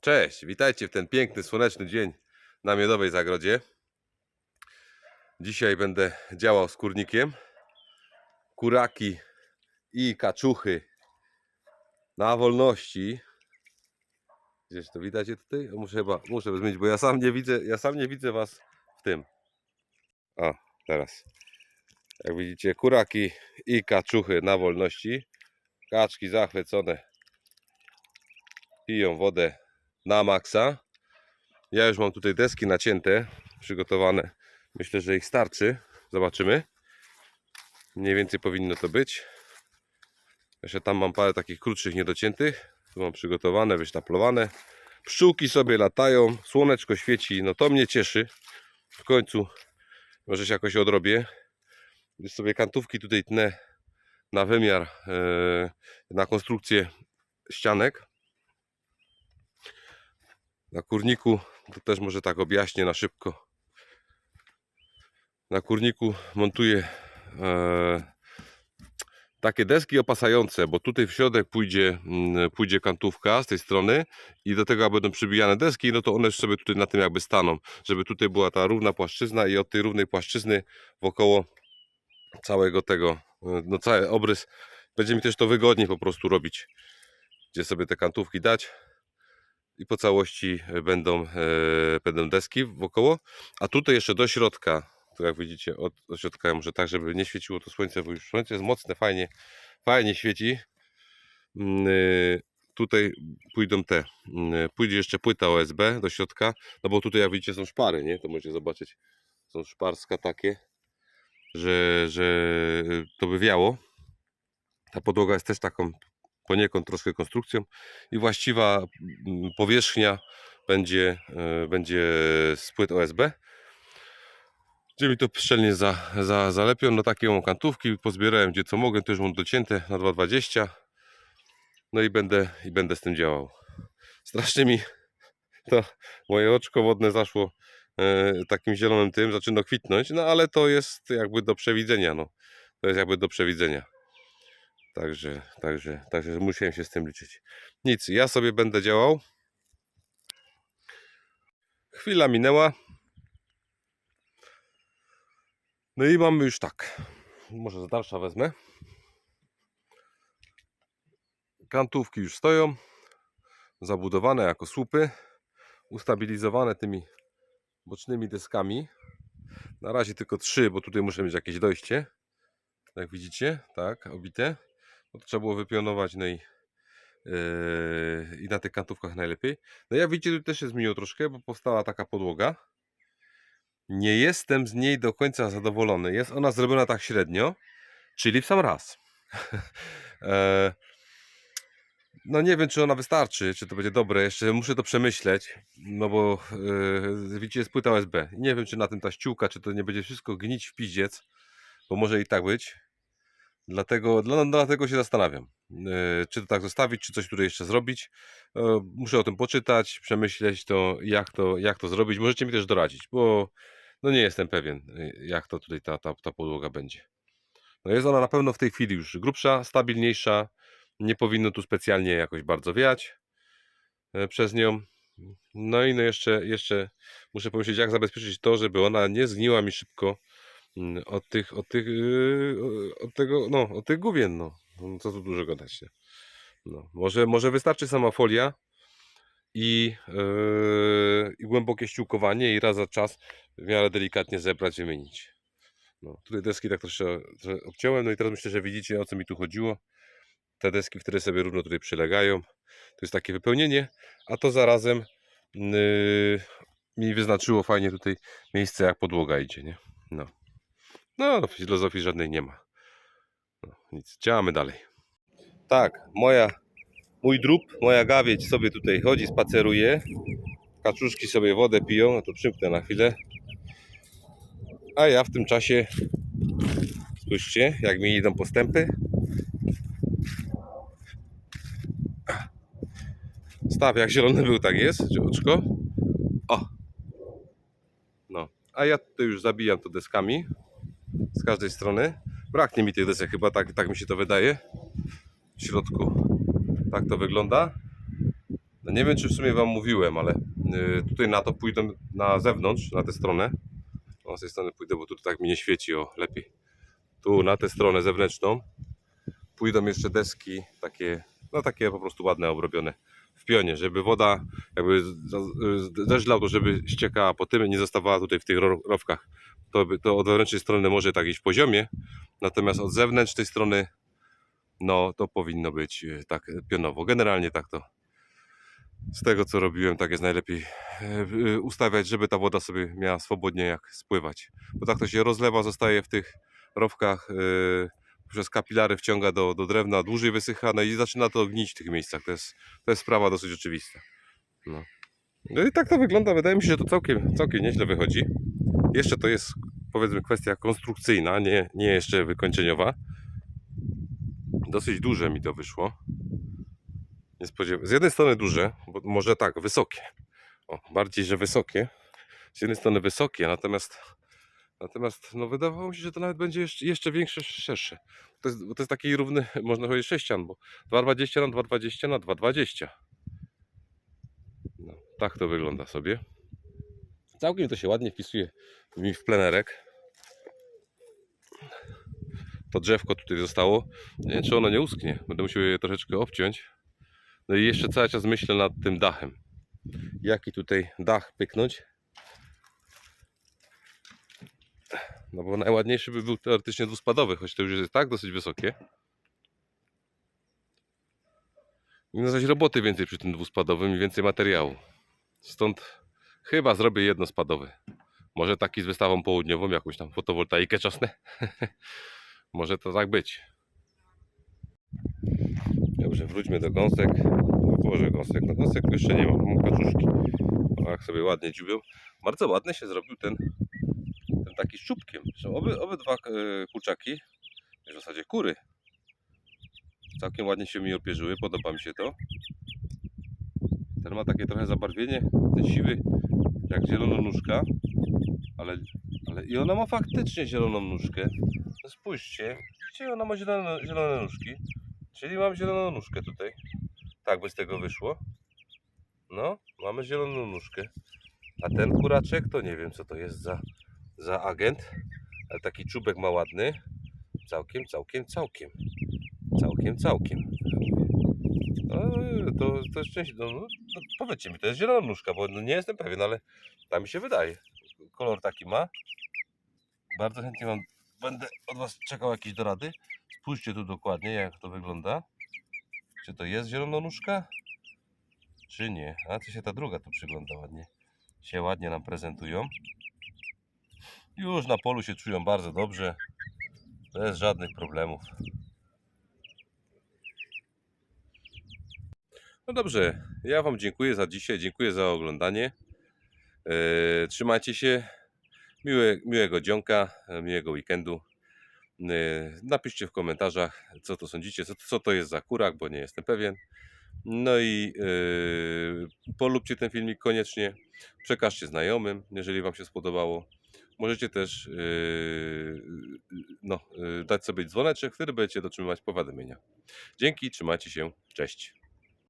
Cześć, witajcie w ten piękny, słoneczny dzień na Miodowej Zagrodzie. Dzisiaj będę działał z kurnikiem. Kuraki i kaczuchy na wolności. Gdzieś to widać tutaj? Muszę chyba, muszę zmienić, bo ja sam nie widzę, ja sam nie widzę was w tym. O, teraz. Jak widzicie, kuraki i kaczuchy na wolności. Kaczki zachwycone. Piją wodę na maksa. Ja już mam tutaj deski nacięte, przygotowane. Myślę, że ich starczy. Zobaczymy. Mniej więcej powinno to być. Jeszcze tam mam parę takich krótszych, niedociętych. Tu mam przygotowane, wysztaplowane. Pszczółki sobie latają, słoneczko świeci, no to mnie cieszy. W końcu może się jakoś odrobię. Już sobie kantówki tutaj tnę na wymiar, e, na konstrukcję ścianek. Na kurniku, to też może tak objaśnię na szybko. Na kurniku montuję e, takie deski opasające, bo tutaj w środek pójdzie, mm, pójdzie kantówka z tej strony i do tego jak będą przybijane deski, no to one sobie tutaj na tym jakby staną, żeby tutaj była ta równa płaszczyzna i od tej równej płaszczyzny wokoło całego tego, e, no cały obrys, będzie mi też to wygodniej po prostu robić, gdzie sobie te kantówki dać i po całości będą, e, będą deski wokoło. A tutaj jeszcze do środka, tu jak widzicie, od, środka muszę tak, żeby nie świeciło to słońce, bo już słońce jest mocne, fajnie, fajnie świeci. Mm, y, Tutaj pójdą te, mm, pójdzie jeszcze płyta OSB do środka, no bo tutaj jak widzicie są szpary, nie? To możecie zobaczyć, są szparska takie, że, że to by wiało. Ta podłoga jest też taką poniekąd troszkę konstrukcją i właściwa mm, powierzchnia będzie, e, będzie z płyt OSB. Gdzie mi to szczelnie za, za, zalepią, no takie mam kantówki, pozbierałem gdzie co mogę, też mam docięte na 2,20 no i będę, i będę z tym działał. Strasznie mi to moje oczko wodne zaszło e, takim zielonym tym, zaczyna kwitnąć, no ale to jest jakby do przewidzenia, no. To jest jakby do przewidzenia. Także, także, także musiałem się z tym liczyć. Nic, ja sobie będę działał. Chwila minęła. No i mamy już tak. Może z dalsza wezmę. Kantówki już stoją. Zabudowane jako słupy. Ustabilizowane tymi bocznymi deskami. Na razie tylko trzy, bo tutaj muszę mieć jakieś dojście. Jak widzicie, tak, obite. Bo to trzeba było wypionować, no i, yy, i na tych kantówkach najlepiej. No jak widzicie, tu też się zmieniło troszkę, bo powstała taka podłoga. Nie jestem z niej do końca zadowolony. Jest ona zrobiona tak średnio, czyli w sam raz. e, no nie wiem, czy ona wystarczy, czy to będzie dobre. Jeszcze muszę to przemyśleć, no bo yy, widzicie, jest płyta USB. Nie wiem, czy na tym ta ściółka, czy to nie będzie wszystko gnić w piździec, bo może i tak być. Dlatego, dla, dlatego się zastanawiam, yy, czy to tak zostawić, czy coś tutaj jeszcze zrobić. Yy, muszę o tym poczytać, przemyśleć to, jak to, jak to zrobić. Możecie mi też doradzić, bo no nie jestem pewien, yy, jak to tutaj ta, ta, ta podłoga będzie. No jest ona na pewno w tej chwili już grubsza, stabilniejsza. Nie powinno tu specjalnie jakoś bardzo wiać e, przez nią. No i no jeszcze, jeszcze muszę pomyśleć, jak zabezpieczyć to, żeby ona nie zgniła mi szybko mm, od tych, od tych, yy, od tego, no, od tych główien, no. No, Co tu dużo gadać, nie? No, może, może wystarczy sama folia i, yy, i głębokie ściółkowanie i raz za czas w miarę delikatnie zebrać, wymienić. No, tutaj deski tak troszkę, trochę obciąłem, no i teraz myślę, że widzicie o co mi tu chodziło. Te deski, które sobie równo tutaj przylegają, to jest takie wypełnienie, a to zarazem yy, mi wyznaczyło fajnie tutaj miejsce, jak podłoga idzie, nie? No, no filozofii żadnej nie ma. No, nic, działamy dalej. Tak, moja, mój drób, moja gawieć sobie tutaj chodzi, spaceruje. Kaczuszki sobie wodę piją, no to przymknę na chwilę. A ja w tym czasie, spójrzcie, jak mi idą postępy. Staw jak zielony był, tak jest, oczko. O! No, a ja tutaj już zabijam to deskami z każdej strony. Braknie mi tych desek chyba, tak, tak mi się to wydaje. W środku tak to wygląda. No nie wiem, czy w sumie Wam mówiłem, ale y, tutaj na to pójdę na zewnątrz, na tę stronę. O, z tej strony pójdę, bo tu tak mi nie świeci, o, lepiej. Tu na tę stronę zewnętrzną pójdą jeszcze deski takie, no takie po prostu ładne, obrobione w pionie, żeby woda jakby deszcz żeby ściekała po tym nie zostawała tutaj w tych ro- rowkach. To, to od wewnętrznej strony może tak iść poziomie, natomiast od zewnętrznej strony no to powinno być e, tak pionowo. Generalnie tak to z tego co robiłem, tak jest najlepiej e, ustawiać, żeby ta woda sobie miała swobodnie jak spływać. Bo tak to się rozlewa, zostaje w tych rowkach, e, przez kapilary wciąga do, do drewna, dłużej wysycha, no i zaczyna to gnić w tych miejscach. To jest, to jest sprawa dosyć oczywista. No. no i tak to wygląda. Wydaje mi się, że to całkiem, całkiem nieźle wychodzi. Jeszcze to jest powiedzmy kwestia konstrukcyjna, nie, nie jeszcze wykończeniowa. Dosyć duże mi to wyszło. Nie Z jednej strony duże, bo może tak, wysokie. O, bardziej, że wysokie. Z jednej strony wysokie, natomiast natomiast no, wydawało mi się, że to nawet będzie jeszcze, jeszcze większe, szersze. To jest, to jest taki równy, można powiedzieć, sześcian, bo 2,20 na 2,20 na 2,20. No, tak to wygląda sobie. Całkiem to się ładnie wpisuje mi w plenerek. To drzewko tutaj zostało. Nie wiem, czy ono nie usknie. Będę musiał je troszeczkę obciąć. No i jeszcze cały czas myślę nad tym dachem. Jaki tutaj dach pyknąć. No bo najładniejszy by był teoretycznie dwuspadowy, choć to już jest tak dosyć wysokie. No zaś roboty więcej przy tym dwuspadowym i więcej materiału. Stąd chyba zrobię jednospadowy. Może taki z wystawą południową, jakąś tam fotowoltaikę czosnę. Może to tak być. Dobrze, wróćmy do gąsek. O Boże, gąsek. No gąsek jeszcze nie ma, mam kaczuszki. O, jak sobie ładnie dziubią. Bardzo ładny się zrobił ten taki z czubkiem. Zresztą oby, obydwa e, kurczaki, w zasadzie kury, całkiem ładnie się mi opierzyły, podoba mi się to. Ten ma takie trochę zabarwienie, ten siwy, jak zielononóżka, ale, ale i ona ma faktycznie zieloną nóżkę. Spójrzcie, gdzie ona ma zielone, zielone nóżki? Czyli mam zieloną nóżkę tutaj. Tak by z tego wyszło. No, mamy zieloną nóżkę. A ten kuraczek to nie wiem co to jest za, za agent. Ale taki czubek ma ładny. Całkiem, całkiem, całkiem. Całkiem, całkiem. No, to, to jest część. No, no, no, powiedzcie mi, to jest zielona nóżka, bo no, nie jestem pewien, ale tak mi się wydaje. Kolor taki ma. Bardzo chętnie wam będę od Was czekał jakieś dorady. Spójrzcie tu dokładnie, jak to wygląda. Czy to jest zielononóżka? Czy nie? A to się ta druga tu przygląda ładnie. Się ładnie nam prezentują. Już na polu się czują bardzo dobrze. Bez żadnych problemów. No dobrze, ja Wam dziękuję za dzisiaj, dziękuję za oglądanie. Eee, trzymajcie się. Miłe, miłego dzionka, e, miłego weekendu. Eee, napiszcie w komentarzach, co to sądzicie, co, co to jest za kurak, bo nie jestem pewien. No i eee, polubcie ten filmik koniecznie. Przekażcie znajomym, jeżeli Wam się spodobało. Możecie też eee, no, eee, dać sobie dzwoneczek, który będziecie otrzymywać powiadomienia. Dzięki, trzymajcie się, cześć.